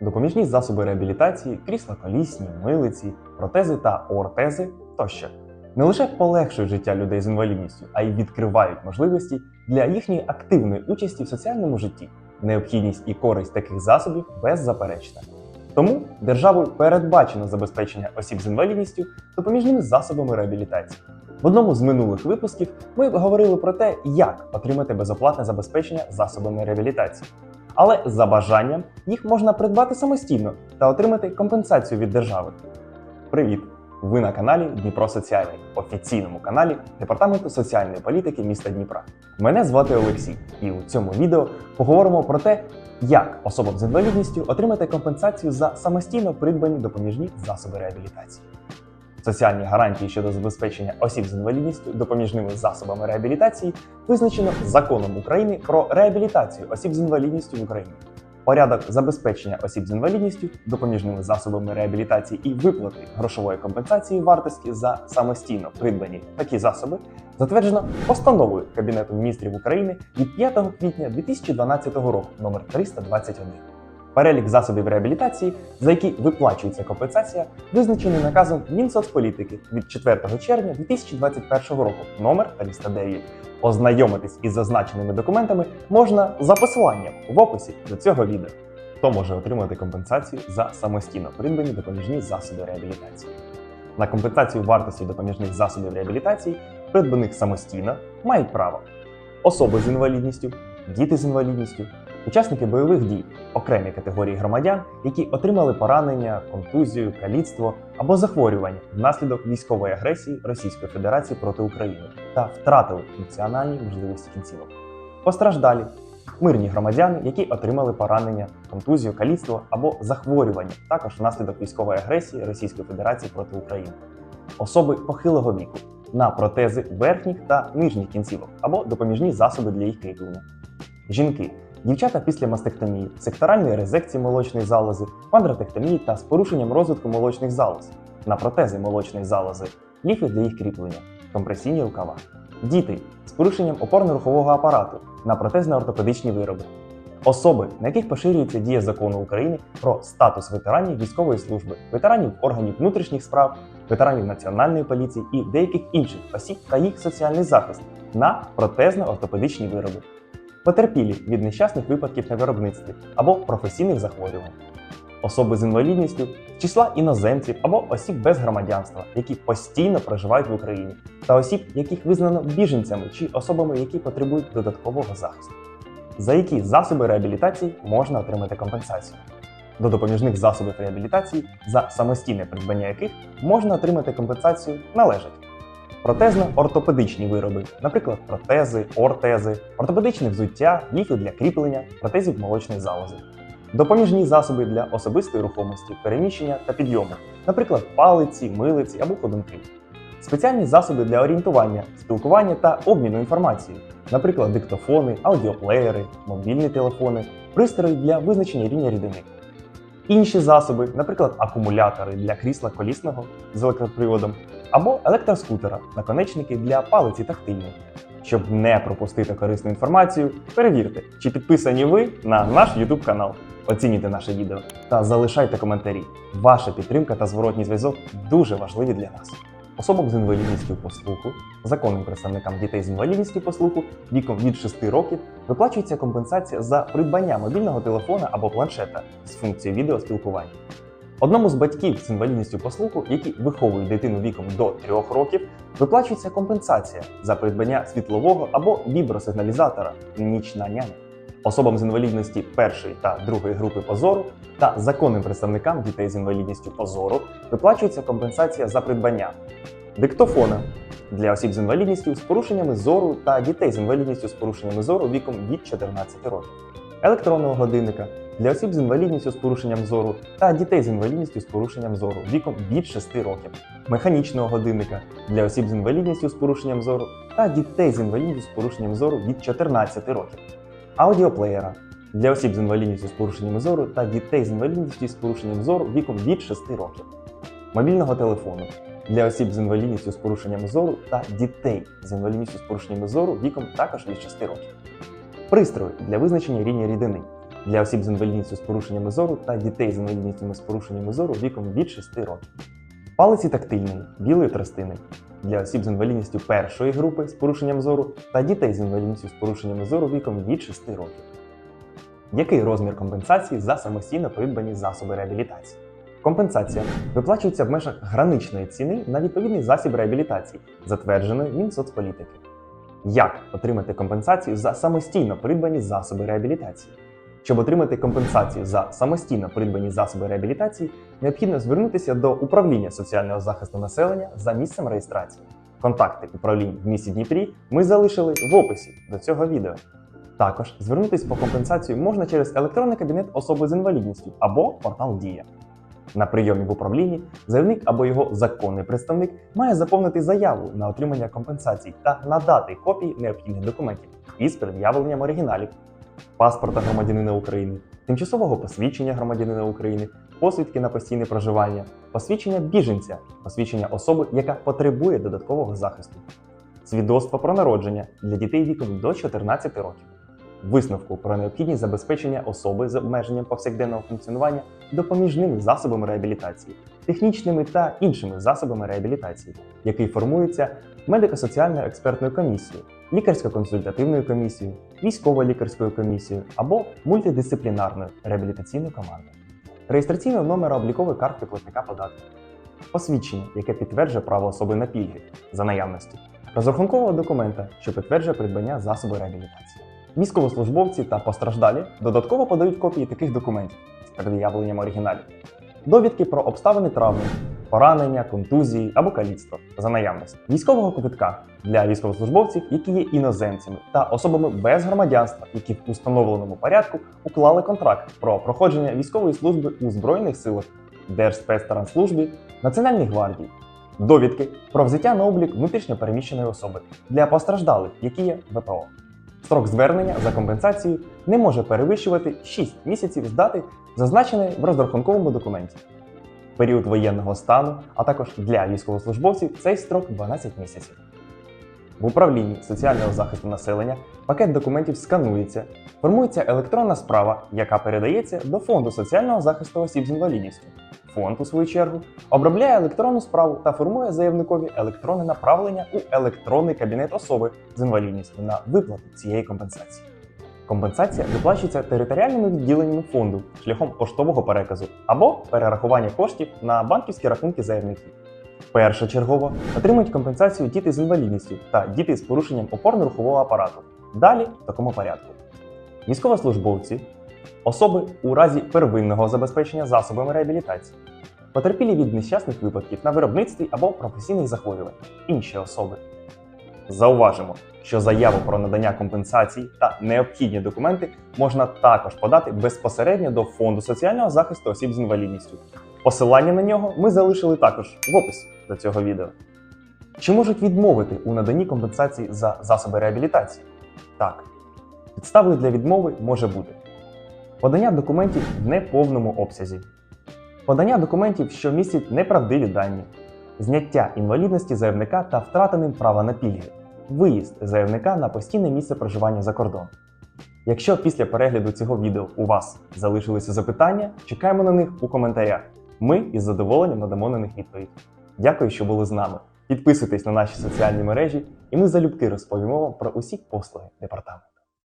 допоміжні засоби реабілітації, крісла колісні, милиці, протези та ортези тощо не лише полегшують життя людей з інвалідністю, а й відкривають можливості для їхньої активної участі в соціальному житті. Необхідність і користь таких засобів беззаперечна. Тому державою передбачено забезпечення осіб з інвалідністю допоміжними засобами реабілітації. В одному з минулих випусків ми говорили про те, як отримати безоплатне забезпечення засобами реабілітації. Але за бажанням їх можна придбати самостійно та отримати компенсацію від держави. Привіт! Ви на каналі Дніпро Соціальний, офіційному каналі Департаменту соціальної політики міста Дніпра. Мене звати Олексій, і у цьому відео поговоримо про те, як особам з інвалідністю отримати компенсацію за самостійно придбані допоміжні засоби реабілітації. Соціальні гарантії щодо забезпечення осіб з інвалідністю допоміжними засобами реабілітації визначено законом України про реабілітацію осіб з інвалідністю в Україні. Порядок забезпечення осіб з інвалідністю допоміжними засобами реабілітації і виплати грошової компенсації вартості за самостійно придбані такі засоби затверджено постановою Кабінету міністрів України від 5 квітня 2012 року номер 321. Перелік засобів реабілітації, за які виплачується компенсація, визначений наказом Мінсоцполітики від 4 червня 2021 року номер 309. Ознайомитись із зазначеними документами можна за посиланням в описі до цього відео. Хто може отримати компенсацію за самостійно придбані допоміжні засоби реабілітації? На компенсацію вартості допоміжних засобів реабілітації, придбаних самостійно, мають право особи з інвалідністю, діти з інвалідністю, учасники бойових дій, окремі категорії громадян, які отримали поранення, контузію, каліцтво або захворювання внаслідок військової агресії Російської Федерації проти України та втратили функціональні можливості кінцівок. Постраждалі мирні громадяни, які отримали поранення, контузію, каліцтво або захворювання, також внаслідок військової агресії Російської Федерації проти України, особи похилого віку на протези верхніх та нижніх кінцівок або допоміжні засоби для їх кріплення. Жінки, дівчата після мастектомії, секторальної резекції молочної залози, пандротектомії та з порушенням розвитку молочних залоз, на протези молочної залози, ліфи для їх кріплення, компресійні рукава. Діти з порушенням опорно-рухового апарату на протезно-ортопедичні вироби. Особи, на яких поширюється дія закону України про статус ветеранів військової служби, ветеранів органів внутрішніх справ, ветеранів національної поліції і деяких інших осіб та їх соціальний захист на протезно-ортопедичні вироби. Потерпілі від нещасних випадків на виробництві або професійних захворювань. Особи з інвалідністю числа іноземців або осіб без громадянства, які постійно проживають в Україні, та осіб, яких визнано біженцями чи особами, які потребують додаткового захисту. За які засоби реабілітації можна отримати компенсацію? До допоміжних засобів реабілітації, за самостійне придбання яких можна отримати компенсацію належать протезно-ортопедичні вироби, наприклад, протези, ортези, ортопедичне взуття, ліфи для кріплення, протезів молочної залози, допоміжні засоби для особистої рухомості, переміщення та підйому, наприклад, палиці, милиці або ходунки, спеціальні засоби для орієнтування, спілкування та обміну інформацією, наприклад, диктофони, аудіоплеєри, мобільні телефони, пристрої для визначення рівня рідини. Інші засоби, наприклад, акумулятори для крісла колісного з електроприводом або електроскутера, наконечники для палиці тактильні. Щоб не пропустити корисну інформацію, перевірте, чи підписані ви на наш YouTube канал. Оцінюйте наше відео та залишайте коментарі. Ваша підтримка та зворотній зв'язок дуже важливі для нас. Особам з інвалідністю по слуху, законним представникам дітей з інвалідністю по слуху віком від 6 років виплачується компенсація за придбання мобільного телефона або планшета з функцією відеоспілкування. Одному з батьків з інвалідністю по слуху, які виховують дитину віком до 3 років, виплачується компенсація за придбання світлового або вібросигналізатора нічна няня. Особам з інвалідності першої та другої групи позору та законним представникам дітей з інвалідністю позору виплачується компенсація за придбання диктофона для осіб з інвалідністю з порушеннями зору та дітей з інвалідністю з порушеннями зору віком від 14 років, електронного годинника для осіб з інвалідністю з порушенням зору та дітей з інвалідністю з порушенням зору віком від 6 років, механічного годинника для осіб з інвалідністю з порушенням зору та дітей з інвалідністю з порушенням зору від 14 років, аудіоплеєра для осіб з інвалідністю з порушенням зору та дітей з інвалідністю з порушенням зору віком від 6 років, мобільного телефону для осіб з інвалідністю з порушенням зору та дітей з інвалідністю з порушенням зору віком також від 6 років. Пристрої для визначення рівня рідини для осіб з інвалідністю з порушеннями зору та дітей з інвалідністю з порушеннями зору віком від 6 років. Палиці тактильної білої тростини для осіб з інвалідністю першої групи з порушенням зору та дітей з інвалідністю з порушеннями зору віком від 6 років. Який розмір компенсації за самостійно придбані засоби реабілітації? Компенсація виплачується в межах граничної ціни на відповідний засіб реабілітації, затвердженої Мінсоцполітики. Як отримати компенсацію за самостійно придбані засоби реабілітації? Щоб отримати компенсацію за самостійно придбані засоби реабілітації, необхідно звернутися до управління соціального захисту населення за місцем реєстрації. Контакти управлінь в місті Дніпрі ми залишили в описі до цього відео. Також звернутися по компенсацію можна через електронний кабінет особи з інвалідністю або портал Дія. На прийомі в управлінні заявник або його законний представник має заповнити заяву на отримання компенсацій та надати копії необхідних документів із пред'явленням оригіналів, паспорта громадянина України, тимчасового посвідчення громадянина України, посвідки на постійне проживання, посвідчення біженця, посвідчення особи, яка потребує додаткового захисту, свідоцтво про народження для дітей віком до 14 років, висновку про необхідність забезпечення особи з обмеженням повсякденного функціонування допоміжними засобами реабілітації, технічними та іншими засобами реабілітації, який формується медико-соціальною експертною комісією, лікарсько-консультативною комісією, військово-лікарською комісією або мультидисциплінарною реабілітаційною командою, реєстраційного номера облікової картки платника податків, посвідчення, яке підтверджує право особи на пільги за наявності, розрахункового документа, що підтверджує придбання засобу реабілітації. Військовослужбовці та постраждалі додатково подають копії таких документів з пред'явленням оригіналів, довідки про обставини травми, поранення, контузії або каліцтва за наявності, військового квитка для військовослужбовців, які є іноземцями, та особами без громадянства, які в установленому порядку уклали контракт про проходження військової служби у Збройних силах, Держспецтранслужбі, Національній гвардії. Довідки про взяття на облік внутрішньопереміщеної особи для постраждалих, які є ВПО. Строк звернення за компенсацією не може перевищувати 6 місяців з дати, зазначеної в розрахунковому документі. Період воєнного стану, а також для військовослужбовців цей строк 12 місяців. В управлінні соціального захисту населення пакет документів сканується, формується електронна справа, яка передається до Фонду соціального захисту осіб з інвалідністю. Фонд, у свою чергу, обробляє електронну справу та формує заявникові електронне направлення у електронний кабінет особи з інвалідністю на виплату цієї компенсації. Компенсація виплачується територіальними відділеннями фонду шляхом поштового переказу або перерахування коштів на банківські рахунки заявників. Першочергово отримують компенсацію діти з інвалідністю та діти з порушенням опорно-рухового апарату. Далі в такому порядку: військовослужбовці, особи у разі первинного забезпечення засобами реабілітації, потерпілі від нещасних випадків на виробництві або професійних захворювань, інші особи. Зауважимо, що заяву про надання компенсацій та необхідні документи можна також подати безпосередньо до Фонду соціального захисту осіб з інвалідністю. Посилання на нього ми залишили також в описі до цього відео. Чи можуть відмовити у наданні компенсації за засоби реабілітації? Так. Підставою для відмови може бути подання документів в неповному обсязі, подання документів, що містять неправдиві дані, зняття інвалідності заявника та втрата ним права на пільги, виїзд заявника на постійне місце проживання за кордон. Якщо після перегляду цього відео у вас залишилися запитання, чекаємо на них у коментарях. Ми із задоволенням надамо на них відповідь. Дякую, що були з нами. Підписуйтесь на наші соціальні мережі, і ми залюбки розповімо вам про усі послуги департаменту.